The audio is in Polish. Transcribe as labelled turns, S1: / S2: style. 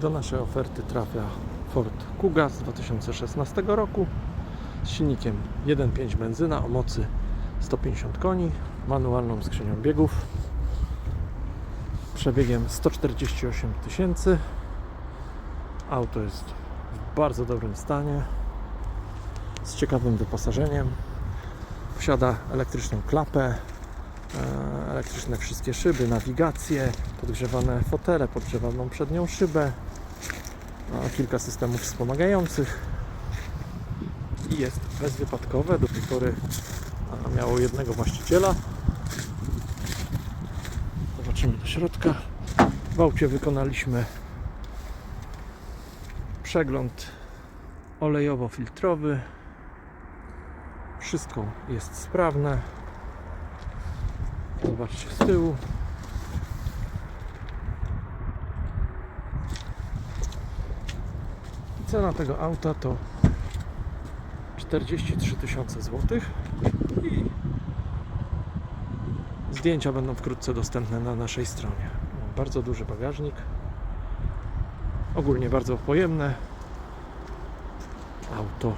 S1: Do naszej oferty trafia Ford Kuga z 2016 roku z silnikiem 1.5 benzyna o mocy 150 koni, manualną skrzynią biegów, przebiegiem 148 tysięcy. Auto jest w bardzo dobrym stanie, z ciekawym wyposażeniem. Posiada elektryczną klapę, e, elektryczne wszystkie szyby, nawigację, podgrzewane fotele, podgrzewaną przednią szybę, kilka systemów wspomagających i jest bezwypadkowe. Do tej pory miało jednego właściciela. Zobaczymy do środka. W aucie wykonaliśmy przegląd olejowo-filtrowy. Wszystko jest sprawne. Zobaczcie z tyłu. Cena tego auta to 43 tysiące złotych i zdjęcia będą wkrótce dostępne na naszej stronie. Bardzo duży bagażnik. Ogólnie bardzo pojemne auto